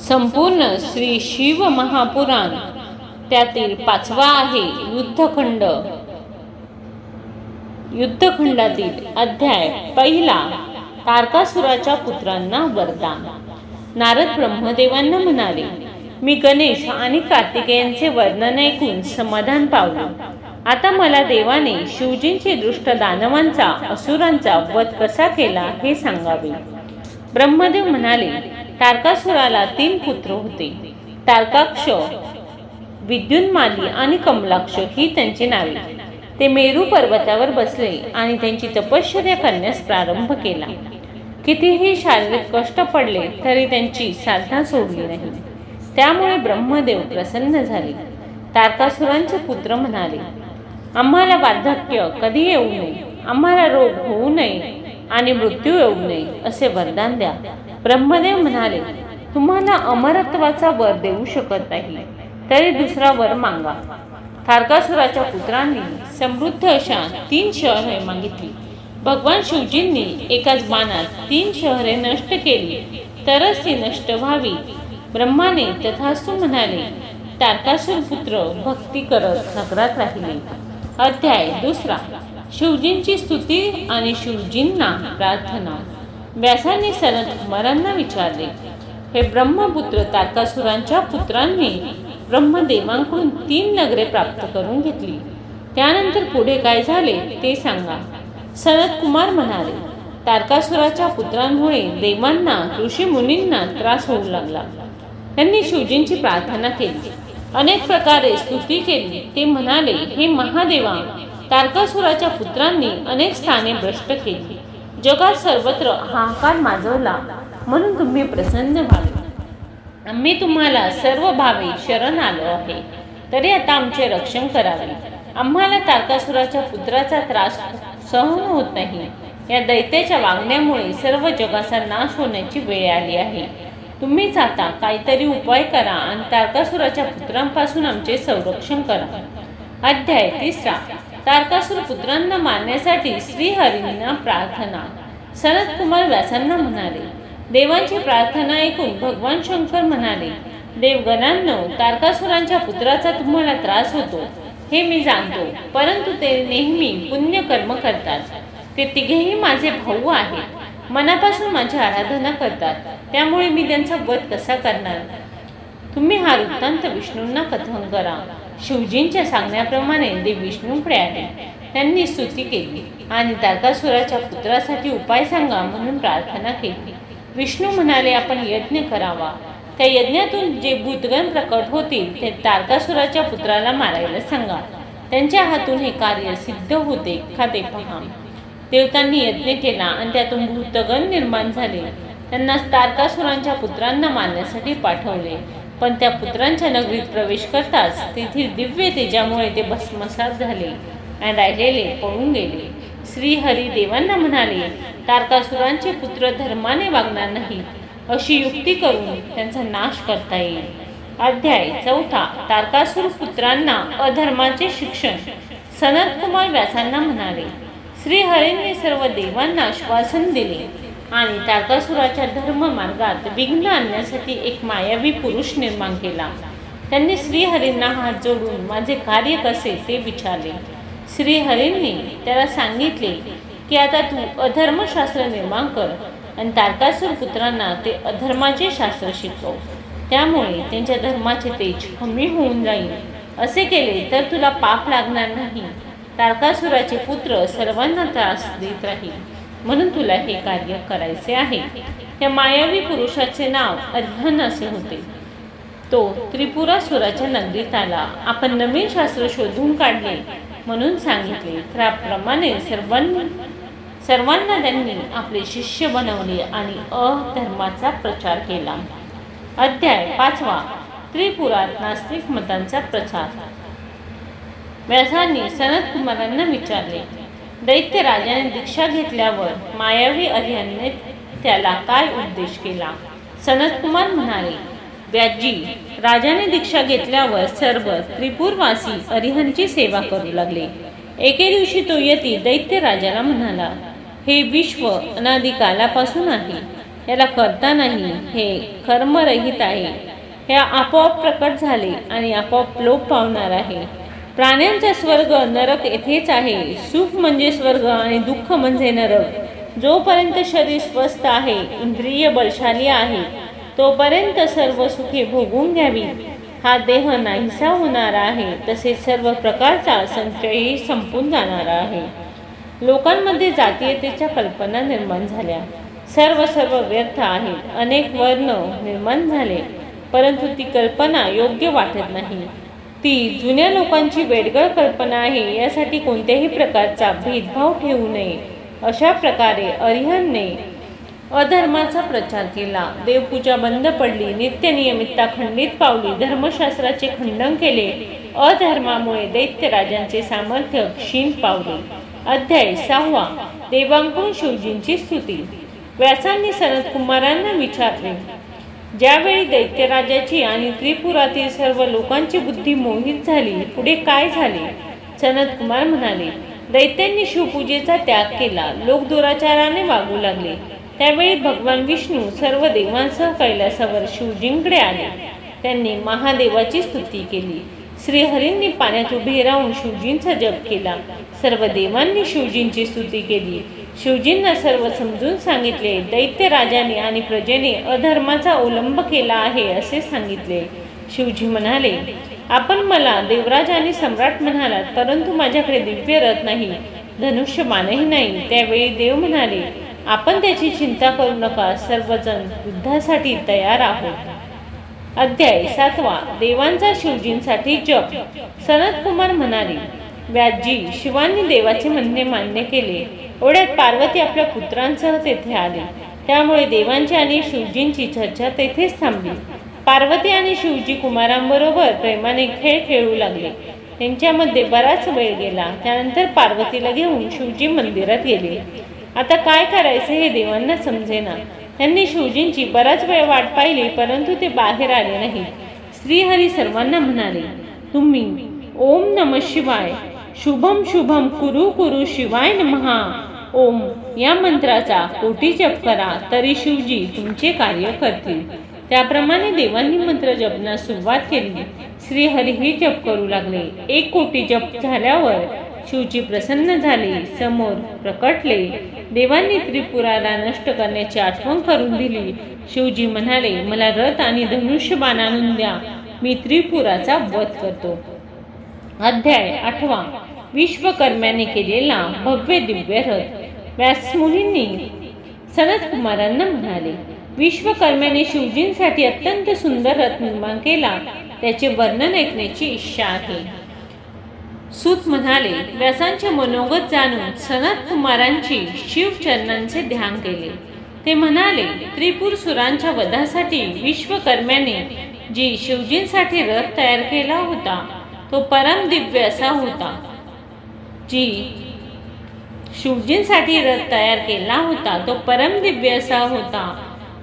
संपूर्ण श्री शिव महापुराण. त्यातील पाचवा आहे युद्धखंड. युद्धखंडातील अध्याय पहिला. तारकासुराच्या पुत्रांना वरदान. नारद ब्रह्मदेवांना म्हणाले मी गणेश आणि कार्तिकेयांचे वर्णन ऐकून समाधान पावलो. आता मला देवाने शिवजींचे दृष्ट दानवांचा असुरांचा वध कसा केला हे सांगावे. ब्रह्मदेव म्हणाले तारकासुराला तीन पुत्र होते. तारकाक्ष विद्युन्माली आणि कमलाक्ष ही त्यांची नावे. ते मेरू पर्वतावर बसले आणि त्यांची तपश्चर्या करण्यास प्रारंभ केला. कितीही शारीरिक कष्ट पडले तरी त्यांची साधना सोडली नाही. त्यामुळे ब्रह्मदेव प्रसन्न झाले. तारकासुरांचे पुत्र म्हणाले आम्हाला वार्धक्य कधी येऊ नये? आम्हाला रोग होऊ नये आणि मृत्यू येऊ नये असे वरदान द्या. ब्रह्मदेव म्हणाले तुम्हाला अमरत्वाचा वर देऊ शकत नाही. तरी दुसरा वर मागा. तारकासुराच्या पुत्रांनी समृद्ध अशा तीन शहरे मागितली. भगवान शिवजींनी एकाच बाणात तीन शहरे नष्ट केली. तरच ती नष्ट व्हावी. ब्रह्माने तथास्तु म्हणाले तारकासुर पुत्र भक्ती करत नगरात राहिले. अध्याय दुसरा. शिवजींची स्तुती आणि शिवजींना प्रार्थना. व्यासाने सनत कुमारांना विचारले हे ब्रह्मपुत्र तारकासुरांच्या पुत्रांनी ब्रह्मदेवांकडून तीन नगरे प्राप्त करून घेतली. त्यानंतर पुढे काय झाले ते सांगा. सनत कुमार म्हणाले तारकासुराच्या पुत्रांमुळे देवांना ऋषी मुनींना त्रास होऊ लागला. त्यांनी शिवजींची प्रार्थना केली. अनेक प्रकारे स्तुती केली. ते म्हणाले हे महादेवा तारकासुराच्या पुत्रांनी अनेक स्थाने भ्रष्ट केली. जगात सर्वत्र हाकार माजवला म्हणून तुम्ही प्रसन्न व्हावे. आम्ही तुम्हाला सर्व भावी शरण आलो आहे. तरी आता आमचे रक्षण करावे. आम्हाला तारकासुराच्या पुत्राचा त्रास सहन होत नाही. या दैत्याच्या वागण्यामुळे सर्व जगाचा नाश होण्याची वेळ आली आहे. तुम्हीच आता काहीतरी उपाय करा आणि तारकासुराच्या पुत्रांपासून आमचे संरक्षण करा. अध्याय तिसरा. तारकासुर पुत्रांना मारण्यासाठी श्रीहरींना प्रार्थना. सनत कुमार व्यासांना म्हणाले. देवांची प्रार्थना ऐकून भगवान शंकर म्हणाले देवगणांनो तारकासुरांच्या पुत्राचा तुम्हाला त्रास होतो हे मी जाणतो परंतु ते नेहमी पुण्य कर्म करतात. ते तिघेही माझे भाऊ आहेत. मनापासून माझी आराधना करतात. त्यामुळे मी त्यांचा वध कसा करणार? तुम्ही हा वृत्तांत विष्णूंना कथन करा. शिवजींच्या सांगण्याप्रमाणे देव विष्णूकडे आले त्यांनी स्तुती केली आणि तारकासुराच्या पुत्रासाठी उपाय सांगा म्हणून प्रार्थना केली. विष्णू म्हणाले आपण यज्ञ करावा. त्या यज्ञातून जे भूतगण प्रकट होतील ते तारकासुराच्या पुत्राला मारायला सांगा. त्यांच्या हातून हे कार्य सिद्ध होते. का ते पहा. देवतांनी यज्ञ केला आणि त्यातून भूतगण निर्माण झाले. त्यांना तारकासुरांच्या पुत्रांना मारण्यासाठी पाठवले. पण त्या पुत्रांच्या नगरीत प्रवेश करताच तेथील दिव्य तेजामुळे ते भस्मसात झाले. राहिलेले पळून गेले. श्रीहरी देवांना म्हणाले तारकासुरांचे पुत्र धर्माने वागणार नाही. अशी युक्ती करून त्यांचा नाश करता येईल. अध्याय चौथा. तारकासुर पुत्रांना अधर्माचे शिक्षण. सनत कुमार व्यासांना म्हणाले श्रीहरींनी सर्व देवांना आश्वासन दिले आणि तारकासुराच्या धर्म मार्गात विघ्न आणण्यासाठी एक मायावी पुरुष निर्माण केला. त्यांनी श्रीहरींना हात जोडून माझे कार्य कसे ते विचारले. श्रीहरींनी त्याला सांगितले की आता तू अधर्मशास्त्र निर्माण कर आणि तारकासुर पुत्रांना ते अधर्माचे शास्त्र शिकव. त्यामुळे त्यांच्या धर्माचे तेज कमी होऊन जाईल. असे केले तर तुला पाप लागणार नाही. तारकासुराचे पुत्र सर्वांना त्रास देत राहील. म्हणून तुला हे कार्य करायचे आहे. त्या मायावी पुरुषाचे नाव अर्हन असे होते. तो त्रिपुरासुराच्या नगरीत आला. आपण नवीन शास्त्र शोधून काढले. म्हणून सांगितले. त्याप्रमाणे सर्वांनी सर्वांना त्यांनी आपले शिष्य बनवले आणि अधर्माचा प्रचार केला. अध्याय पाचवा. त्रिपुरात नास्तिक मतांचा प्रचार. व्यासांनी सनत कुमारांना विचारले दैत्य राजाने दीक्षा घेतल्यावर मायावी अर्याने त्याला काय उद्देश केला? सनत कुमार म्हणाले व्याजी राजाने दीक्षा घेतल्यावर सर्व त्रिपुरवासी अरिहंची सेवा करू लागले. एके दिवशी तो यती दैत्य राजाला म्हणाला हे विश्व अनादिकालापासून आहे. याला करता नाही हे कर्मरहित आहे. हे आपोआप प्रकट झाले आणि आपोआप लोप पावणार आहे. प्राण्यांचा स्वर्ग नरक येथेच आहे. सुख म्हणजे स्वर्ग आणि दुःख म्हणजे नरक. जोपर्यंत शरीर स्वस्थ आहे इंद्रिय बलशाली आहे तोपर्यंत सर्व सुखे भोगून घ्यावी. हा देह नाहीसा होणार आहे तसेच सर्व प्रकारचा संचयही संपून जाणार आहे. लोकांमध्ये जातीयतेच्या कल्पना निर्माण झाल्या. सर्व सर्व व्यर्थ आहेत. अनेक वर्ण निर्माण झाले परंतु ती कल्पना योग्य वाटत नाही. ती जुन्या लोकांची वेडगळ कल्पना आहे यासाठी कोणत्याही प्रकारचा भेदभाव ठेवू नये. अशा प्रकारे अरिहनने अधर्माचा प्रचार केला. देवपूजा बंद पडली. नित्यनियमितता खंडित पावली. धर्मशास्त्राचे खंडन केले. अधर्मामुळे दैत्यराजांचे सामर्थ्य क्षीण पावले. अध्याय सहावा. देवांकून शिवजींची स्तुती. व्यासांनी सनत कुमारांना विचारले ज्यावेळी दैत्यराजाची आणि त्रिपुरातील सर्व लोकांची बुद्धी मोहित झाली पुढे काय झाले? सनत कुमार म्हणाले दैत्यांनी शिवपूजेचा त्याग केला. लोक दुराचाराने वागू लागले. त्यावेळी भगवान विष्णू सर्व देवांसह कैलासावर शिवजींकडे आले. त्यांनी महादेवाची स्तुती केली. श्रीहरींनी पाण्यात उभे राहून शिवजींचा जप केला. सर्व देवांनी शिवजींची स्तुती केली. शिवजींना सर्व समजून सांगितले दैत्य राजाने आणि प्रजेने अधर्माचा अवलंब केला आहे असे सांगितले. शिवजी म्हणाले आपण मला देवराज आणि सम्राट म्हणालात परंतु माझ्याकडे दिव्य रथ नाही धनुष्यबाणही नाही. त्यावेळी देव म्हणाले आपण त्याची चिंता करू नका. सर्वजण युद्धासाठी तयार आहोत. अध्याय सातवा. देवांचा शिवजींसाठी जप. सनत कुमार म्हणाले व्याजी शिवांनी देवाचे म्हणणे मान्य केले. ओढ्यात पार्वती आपल्या पुत्रांसह तेथे आली. त्यामुळे देवांची आणि शिवजींची चर्चा तेथेच थांबली. पार्वती आणि शिवजी कुमारांबरोबर प्रेमाने खेळ खेळू लागले. त्यांच्यामध्ये बराच वेळ गेला. त्यानंतर पार्वतीला घेऊन शिवजी मंदिरात गेले. आता काय करायचे हे देवांना समजेना. त्यांनी शिवजींची बराच वेळ वाट पाहिली परंतु ते बाहेर आले नाही. श्रीहरी सर्वांना म्हणाले तुम्ही ओम नम शिवाय शुभम शुभम कुरु कुरु शिवाय नमहा. ओम या मंत्राचा कोटी जप करा तरी शिवजी तुमचे कार्य करतील. त्याप्रमाणे देवांनी मंत्र जपण्यास सुरुवात केली. श्रीहरीही जप करू लागले. एक कोटी जप झाल्यावर शिवजी प्रसन्न झाले समोर प्रकटले देवांनी त्रिपुराला नष्ट करण्याची आठवण करून दिली. शिवजी म्हणाले मला रथ आणि धनुष्यबाण आणून द्या मी त्रिपुराचा वध करतो. अध्याय आठवा. विश्वकर्म्याने केलेला भव्य दिव्य रथ. व्यासमुनींनी सनत कुमारांना म्हणाले विश्वकर्म्याने शिवजींसाठी अत्यंत सुंदर रथ निर्माण केला. त्याचे वर्णन ऐकण्याची इच्छा आहे. सूत म्हणाले व्यासांचे मनोगत जाणून सनत कुमारांची शिवचरणांचे ध्यान केले. ते म्हणाले त्रिपुर सुरांच्या वधासाठी विश्वकर्म्याने जी शिवजींसाठी रथ तयार केला होता तो परम दिव्य असा होता. जी शिवजींसाठी रथ तयार केला होता तो परम दिव्य असा होता.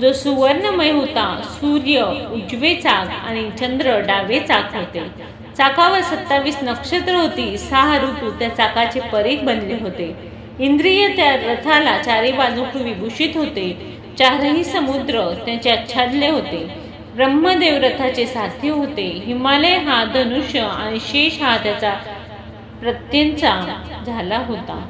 जो सुवर्णमय होता सूर्य उजवे चाक आणि चंद्र डावे चाक होते. चाकावर सत्तावीस नक्षत्र होती. सहा ऋतू त्या चाकाचे परीख बनले होते. इंद्रिय त्या रथाला चारी बाजूकडून विभूषित होते. चारही समुद्र त्याचे आच्छादले होते. ब्रह्मदेव रथाचे साथी होते. हिमालय हा धनुष्य आणि शेष हा त्याचा प्रत्यंचा झाला होता.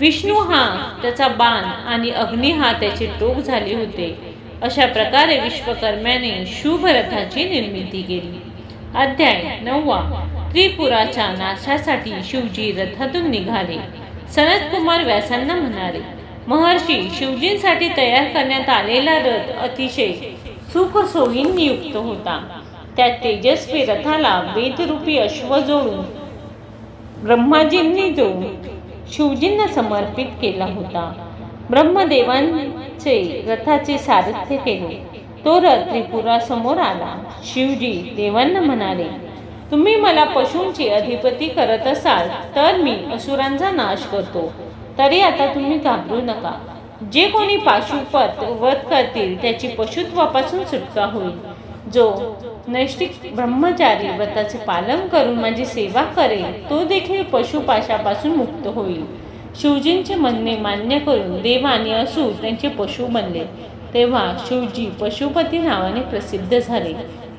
विष्णू हा त्याचा बाण आणि अग्नी हा त्याचे टोक झाले होते. अशा प्रकारे विश्वकर्म्याने शुभ रथाची निर्मिती केली. अध्याय नववा. त्रिपुराच्या नाशासाठी शिवजी रथातून निघाले. सनत कुमार व्यासांना म्हणाले महर्षी शिवजींसाठी तयार करण्यात आलेला रथ अतिशय सुखसोयींनी युक्त होता. त्या तेजस्वी रथाला वेदरूपी अश्व जोडून ब्रह्माजींनी जोडून शिवजींना समर्पित केला होता ब्रह्मदेवांचे रथाचे सारथ्य केले. तो रथ त्रिपुरासमोर आला. शिवजी देवांना म्हणाले तुम्ही मला पशूंची अधिपती करत असाल तर मी असुरांचा नाश करतो. तरी आता तुम्ही घाबरू नका. जे कोणी पाशुपत वध करतील त्याची पशुत्वापासून सुटका होईल. जो नैष्टिक ब्रह्मचारी व्रताचे पालन करून माझी सेवा करेल तो देखील पशुपाशापासून मुक्त होईल. शिवजींचे म्हणणे मान्य करून देव आणि असुर त्यांचे पशु बनले. तेव्हा शिवजी पशुपती नावाने प्रसिद्ध झाले.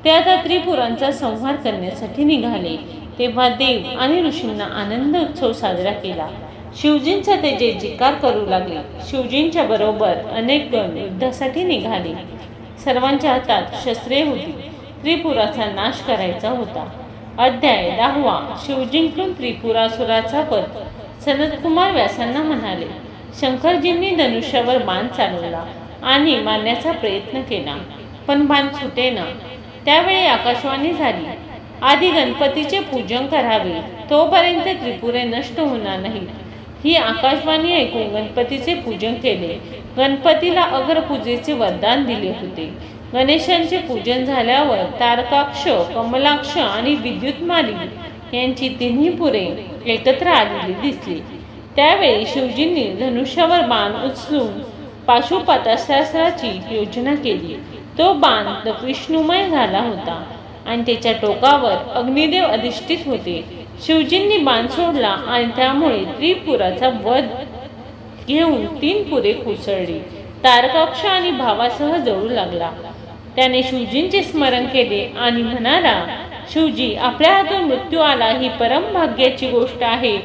ते आता त्रिपुरांचा संहार करण्यासाठी निघाले. तेव्हा देव आणि ऋषींना आनंद उत्सव साजरा केला. शिवजींचा ते जे जिकार करू लागले शिवजींच्या बरोबर अनेक गण युद्धासाठी निघाले. सर्वांच्या हातात शस्त्रे होती. त्रिपुराचा नाश करायचा होता. अध्याय दहावा. शिवजींकडून त्रिपुरासुराचा पद सनतकुमार व्यासांना म्हणाले शंकरजींनी धनुष्यावर बाण चालवला. आणि मारण्याचा प्रयत्न केला. पण बाण सुटेना. त्यावेळी आकाशवाणी झाली. आधी गणपतीचे पूजन करावे तोपर्यंत त्रिपुरे नष्ट होणार नाही ही आकाशवाणी ऐकून गणपतीचे पूजन केले. गणपतीला अग्रपूजेचे वरदान दिले होते. गणेशांचे पूजन झाल्यावर तारकाक्ष कमलाक्ष आणि विद्युतमाली यांची तिन्ही पुरे एकत्र आलेली दिसली. त्यावेळी शिवजींनी धनुष्यावर बाण उचलून पाशुपाताशास्त्राची योजना केली. तो बाण विष्णुमय झाला होता आणि त्याच्या टोकावर अग्निदेव अधिष्ठित होते. शिवजींनी बाण सोडला आणि त्यामुळे त्रिपुराचा वध घेऊन तीन पुरे कोसळली. तारकाक्ष आणि भावासह जळू लागला. त्याने शिवजींचे स्मरण केले आणि म्हणाला शिवजी आपल्या हातून मृत्यू आला ही परम भाग्याची गोष्ट आहे.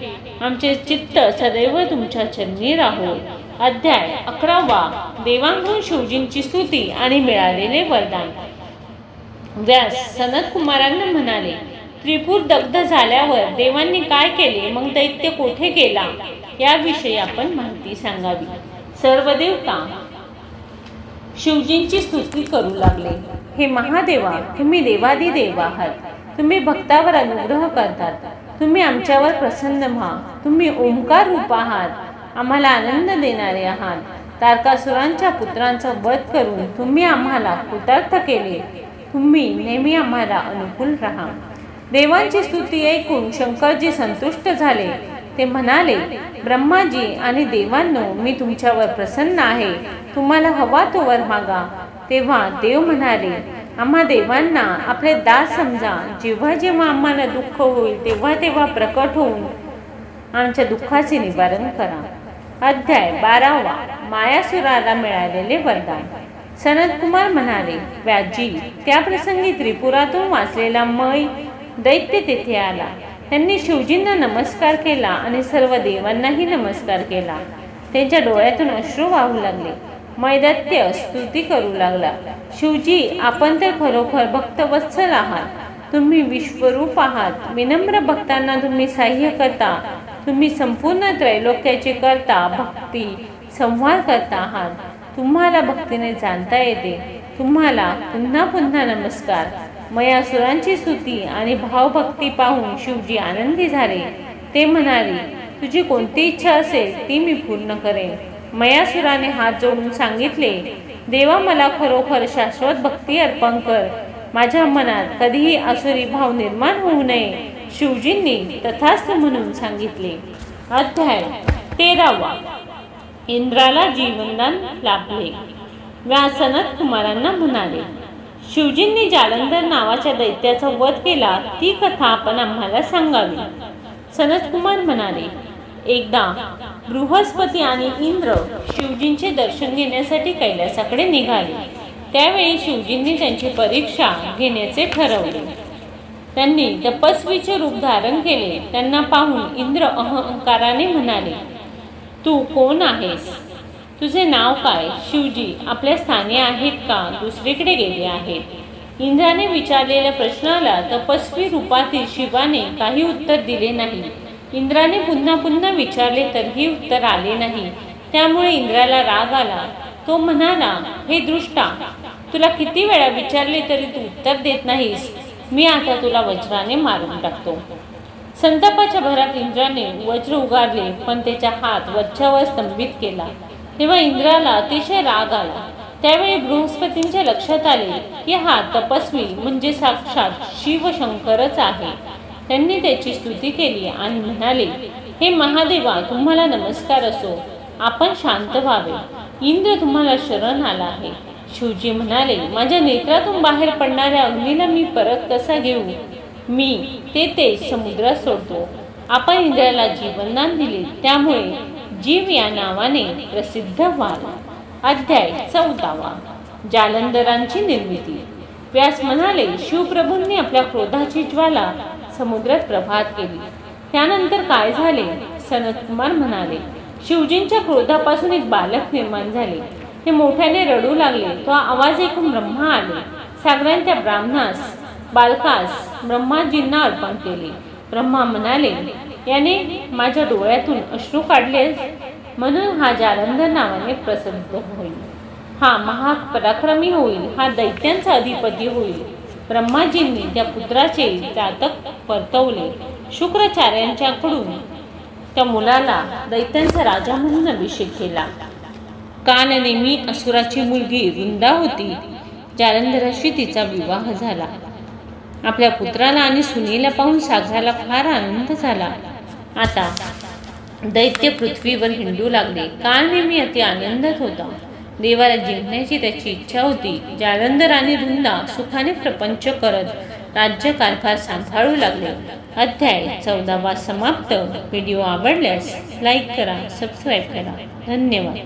आमचे चित्त सदैव तुमच्या चरणी राहो अध्याय अकरावा. देवांगून शिवजींची स्तुती आणि मिळालेले वरदान. व्यास सनत कुमारांना म्हणाले त्रिपूर दग्ध झाल्यावर देवांनी काय केले? मग दैत्य कोठे गेला? याविषयी आपण माहिती सांगावी. सर्व देवता शिवजींची स्तुती करू लागले. हे महादेवा तुम्ही देवादी देव आहात. तुम्ही भक्तावर अनुग्रह करतात. तुम्ही आमच्यावर प्रसन्न व्हा. तुम्ही ओंकार रूप आहात. आम्हाला आनंद देणारे आहात. तारकासुरांच्या पुत्रांचा वध करून तुम्ही आम्हाला कृतार्थ केले. तुम्ही नेहमी आम्हाला अनुकूल राहा. देवांची स्तुती ऐकून शंकरजी संतुष्ट झाले. ते म्हणाले ब्रह्माजी आणि देवांनो मी तुमच्यावर प्रसन्न आहे. तुम्हाला हवा तो वर मागा. तेव्हा देव म्हणाले आम्हा देवांना आपले दास समजा. जेव्हा जेव्हा आम्हाला दुःख होईल तेव्हा तेव्हा प्रकट होऊन आमच्या दुःखाचे निवारण करा. अध्याय बारावा. मायासुराला मिळालेले वरदान. सनतकुमार म्हणाले व्याजी त्या प्रसंगी त्रिपुरातून वाचलेला मय दैत्य तेथे आला. त्यांनी शिवजींना नमस्कार केला आणि सर्व देवांनाही नमस्कार केला. त्यांच्या डोळ्यातून अश्रू वाहू लागले. मैदत्य स्तुती करू लागला. शिवजी आपण तर खरोखर भक्तवत्सल आहात. तुम्ही विश्वरूप आहात. विनम्र भक्तांना तुम्ही सहाय्य करता. तुम्ही संपूर्ण त्रैलोक्याचे करता भक्ती संवाद करता आहात. तुम्हाला भक्तीने जाणता येते. तुम्हाला पुन्हा पुन्हा नमस्कार. मयासुरांची स्तुती आणि भावभक्ती पाहून शिवजी आनंदी झाले. ते म्हणाले तुझी कोणती इच्छा असेल ती मी पूर्ण करेन. मयासुराने हात जोडून सांगितले देवा मला खरोखर शाश्वत भक्ती अर्पण कर. माझ्या मनात कधीही असुरी भाव निर्माण होऊ नये. शिवजींनी तथास्थ म्हणून सांगितले. अध्याय तेरावा. इंद्राला जीवनदान लाभले. व्यासनत कुमारांना म्हणाले शिवजींनी जालंधर नावाच्या दैत्याचा वध केला ती कथा आपण आम्हाला सांगावी. सनतकुमार म्हणाले एकदा बृहस्पती आणि इंद्र शिवजींचे दर्शन घेण्यासाठी कैलासाकडे निघाले. त्यावेळी शिवजींनी त्यांची परीक्षा घेण्याचे ठरवले. त्यांनी तपस्वीचे रूप धारण केले. त्यांना पाहून इंद्र अहंकाराने म्हणाले तू कोण आहेस? तुझे नाव काय? शिवजी आपल्या स्थानी आहेत का? दुसरीकडे गेले आहेत. इंद्राने विचारलेल्या प्रश्नाला तपस्वी रूपातील शिवाने काही उत्तर दिले नाही. इंद्राने पुन्हा पुन्हा विचारले तरीही उत्तर आले नाही. त्यामुळे इंद्राला राग आला. तो म्हणाला हे दृष्टा तुला किती वेळा विचारले तरी तू उत्तर देत नाहीस? मी आता तुला वज्राने मारून टाकतो. संतापाच्या भरात इंद्राने वज्र उगारले पण त्याचा हात वज्रावर स्तंभित केला. तेव्हा इंद्राला अतिशय राग आला. त्यावेळी बृहस्पतींच्या लक्षात आले की हा तपस्वी म्हणजे साक्षात शिवशंकरच आहे. त्यांनी त्याची स्तुती केली आणि म्हणाले हे महादेवा तुम्हाला नमस्कार असो. आपण शांत व्हावे. इंद्र तुम्हाला शरण आला आहे. शिवजी म्हणाले माझ्या नेत्रातून बाहेर पडणाऱ्या अग्नीला मी परत कसा घेऊ? मी ते ते समुद्रात सोडतो. आपण इंद्राला जीवनदान दिले त्यामुळे जीव या नावाने प्रसिद्ध व्हावा अध्याय चौदावा. जालंधरांची निर्मिती. व्यास म्हणाले शिवप्रभूंनी आपल्या क्रोधाची ज्वाला समुद्रात प्रभात केली. त्यानंतर काय झाले? सनत कुमार म्हणाले शिवजींच्या क्रोधापासून एक बालक निर्माण झाले. ते मोठ्याने रडू लागले. तो आवाज ऐकून ब्रह्मा आले. सागरांच्या ब्राह्मणास बालकास ब्रह्माजींना अर्पण केले. ब्रह्मा म्हणाले याने माझ्या डोळ्यातून अश्रू काढले म्हणून हा जालंधर नावाने प्रसिद्ध होईल. हा महापराक्रमी होईल. हा दैत्यांचा अधिपती होईल. ब्रह्माजींनी त्या पुत्राचे जातक परतवले. शुक्राचार्यांच्याकडून त्या मुलाला दैत्यांचा राजा म्हणून अभिषेक केला. काननेमी असुराची मुलगी वृंदा होती. जालंधराशी तिचा विवाह झाला. आपल्या पुत्राला आणि सुनीला पाहून सागराला फार आनंद झाला. आता दैत्य पृथ्वीवर हिंडू लागले. काल नेहमी अति आनंदात होता. देवाला जिंकण्याची त्याची इच्छा होती. जालंधर आणि वृंदा सुखाने प्रपंच करत राज्यकारभार सांभाळू लागले. अध्याय चौदावा समाप्त. व्हिडिओ आवडल्यास लाईक करा सबस्क्राईब करा. धन्यवाद.